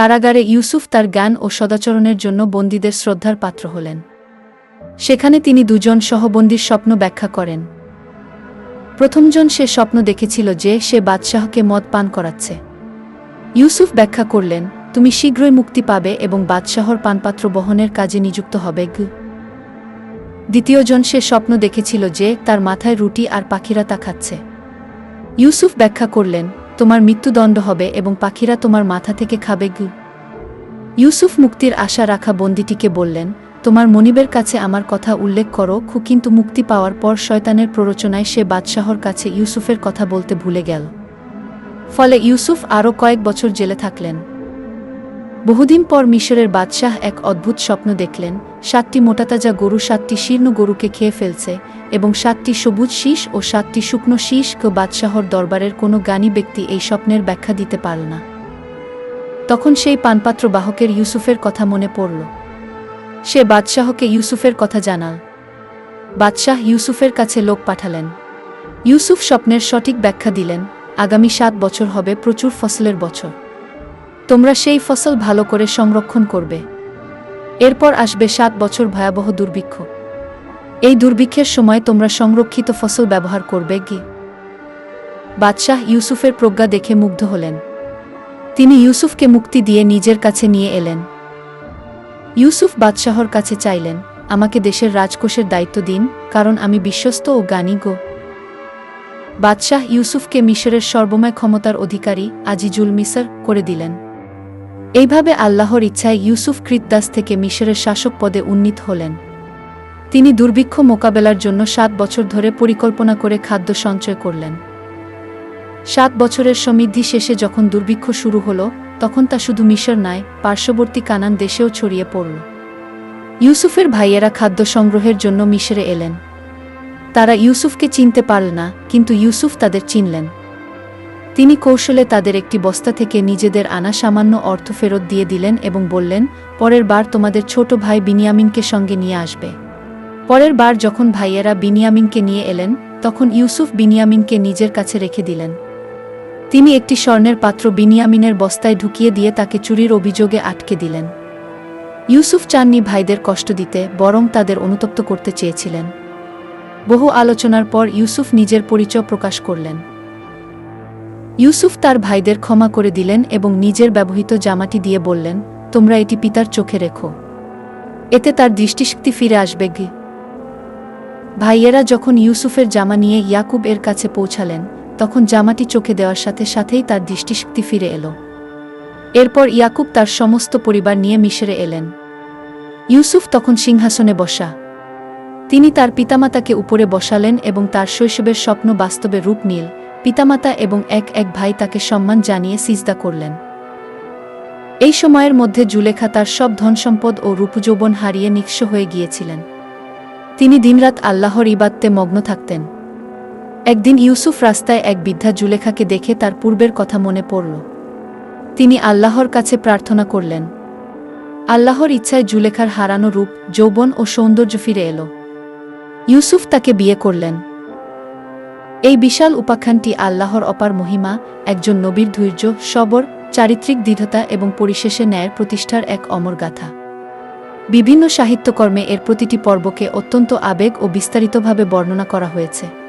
কারাগারে ইউসুফ তার জ্ঞান ও সদাচরণের জন্য বন্দীদের শ্রদ্ধার পাত্র হলেন। সেখানে তিনি দুজন সহবন্দীর স্বপ্ন ব্যাখ্যা করেন। প্রথমজন সে স্বপ্ন দেখেছিল যে সে বাদশাহকে মদ পান করাচ্ছে। ইউসুফ ব্যাখ্যা করলেন, তুমি শীঘ্রই মুক্তি পাবে এবং বাদশাহর পানপাত্র বহনের কাজে নিযুক্ত হবে, গ। দ্বিতীয়জন সে স্বপ্ন দেখেছিল যে তার মাথায় রুটি আর পাখিরা তা খাচ্ছে। ইউসুফ ব্যাখ্যা করলেন তোমার মৃত্যুদণ্ড হবে এবং পাখিরা তোমার মাথা থেকে খাবে গু। ইউসুফ মুক্তির আশা রাখা বন্দিটিকে বললেন, তোমার মনিবের কাছে আমার কথা উল্লেখ করো খু কিন্তু মুক্তি পাওয়ার পর শয়তানের প্ররোচনায় সে বাদশাহর কাছে ইউসুফের কথা বলতে ভুলে গেল। ফলে ইউসুফ আরও কয়েক বছর জেলে থাকলেন। বহুদিন পর মিশরের বাদশাহ এক অদ্ভুত স্বপ্ন দেখলেন, সাতটি মোটাতাজা গরু সাতটি শীর্ণ গরুকে খেয়ে ফেলছে এবং সাতটি সবুজ শীষ ও সাতটি শুকনো শীষ বাদশাহর দরবারের কোনো জ্ঞানী ব্যক্তি এই স্বপ্নের ব্যাখ্যা দিতে পারল না। তখন সেই পানপাত্র বাহকের ইউসুফের কথা মনে পড়ল। সে বাদশাহকে ইউসুফের কথা জানাল। বাদশাহ ইউসুফের কাছে লোক পাঠালেন। ইউসুফ স্বপ্নের সঠিক ব্যাখ্যা দিলেন, আগামী সাত বছর হবে প্রচুর ফসলের বছর। তোমরা সেই ফসল ভালো করে সংরক্ষণ করবে। এরপর আসবে সাত বছর ভয়াবহ দুর্ভিক্ষ। এই দুর্ভিক্ষের সময় তোমরা সংরক্ষিত ফসল ব্যবহার করবে কি বাদশাহ ইউসুফের প্রজ্ঞা দেখে মুগ্ধ হলেন। তিনি ইউসুফকে মুক্তি দিয়ে নিজের কাছে নিয়ে এলেন। ইউসুফ বাদশাহর কাছে চাইলেন, আমাকে দেশের রাজকোষের দায়িত্ব দিন, কারণ আমি বিশ্বস্ত ও জ্ঞানী গো। বাদশাহ ইউসুফকে মিশরের সর্বময় ক্ষমতার অধিকারী আজিজুল মিসর করে দিলেন। এইভাবে আল্লাহর ইচ্ছায় ইউসুফ কৃতদাস থেকে মিশরের শাসক পদে উন্নীত হলেন। তিনি দুর্ভিক্ষ মোকাবেলার জন্য সাত বছর ধরে পরিকল্পনা করে খাদ্য সঞ্চয় করলেন। সাত বছরের সমৃদ্ধি শেষে যখন দুর্ভিক্ষ শুরু হল, তখন তা শুধু মিশর নয়, পার্শ্ববর্তী কানান দেশেও ছড়িয়ে পড়ল। ইউসুফের ভাইয়েরা খাদ্য সংগ্রহের জন্য মিশরে এলেন। তারা ইউসুফকে চিনতে পারল না, কিন্তু ইউসুফ তাদের চিনলেন। তিনি কৌশলে তাদের একটি বস্তা থেকে নিজেদের আনা সামান্য অর্থ ফেরত দিয়ে দিলেন এবং বললেন, পরের বার তোমাদের ছোট ভাই বিনিয়ামিনকে সঙ্গে নিয়ে আসবে। পরের বার যখন ভাইয়েরা বিনিয়ামিনকে নিয়ে এলেন, তখন ইউসুফ বিনিয়ামিনকে নিজের কাছে রেখে দিলেন। তিনি একটি স্বর্ণের পাত্র বিনিয়ামিনের বস্তায় ঢুকিয়ে দিয়ে তাকে চুরির অভিযোগে আটকে দিলেন। ইউসুফ চাননি ভাইদের কষ্ট দিতে, বরং তাদের অনুতপ্ত করতে চেয়েছিলেন। বহু আলোচনার পর ইউসুফ নিজের পরিচয় প্রকাশ করলেন। ইউসুফ তার ভাইদের ক্ষমা করে দিলেন এবং নিজের ব্যবহৃত জামাটি দিয়ে বললেন, তোমরা এটি পিতার চোখে রেখো। এতে তার দৃষ্টিশক্তি ফিরে আসবে গি। ভাইয়েরা যখন ইউসুফের জামা নিয়ে ইয়াকুব এর কাছে পৌঁছালেন, তখন জামাটি চোখে দেওয়ার সাথে সাথেই তার দৃষ্টিশক্তি ফিরে এলো। এরপর ইয়াকুব তার সমস্ত পরিবার নিয়ে মিশরে এলেন। ইউসুফ তখন সিংহাসনে বসা। তিনি তার পিতামাতাকে উপরে বসালেন এবং তার শৈশবের স্বপ্ন বাস্তবে রূপ নীল। পিতামাতা এবং এক এক ভাই তাকে সম্মান জানিয়ে সিজদা করলেন। এই সময়ের মধ্যে জুলেখা তার সব ধনসম্পদ ও রূপযৌবন হারিয়ে নিঃস্ব হয়ে গিয়েছিলেন। তিনি দিনরাত আল্লাহর ইবাদতে মগ্ন থাকতেন। একদিন ইউসুফ রাস্তায় এক বৃদ্ধা জুলেখাকে দেখে তার পূর্বের কথা মনে পড়ল। তিনি আল্লাহর কাছে প্রার্থনা করলেন। আল্লাহর ইচ্ছায় জুলেখার হারানো রূপ, যৌবন ও সৌন্দর্য ফিরে এলো। ইউসুফ তাকে বিয়ে করলেন। এই বিশাল উপাখ্যানটি আল্লাহর অপার মহিমা, একজন নবীর ধৈর্য, সবর, চারিত্রিক দৃঢ়তা এবং পরিশেষে ন্যায়ের প্রতিষ্ঠার এক অমর গাথা। বিভিন্ন সাহিত্যকর্মে এর প্রতিটি পর্বকে অত্যন্ত আবেগ ও বিস্তারিতভাবে বর্ণনা করা হয়েছে।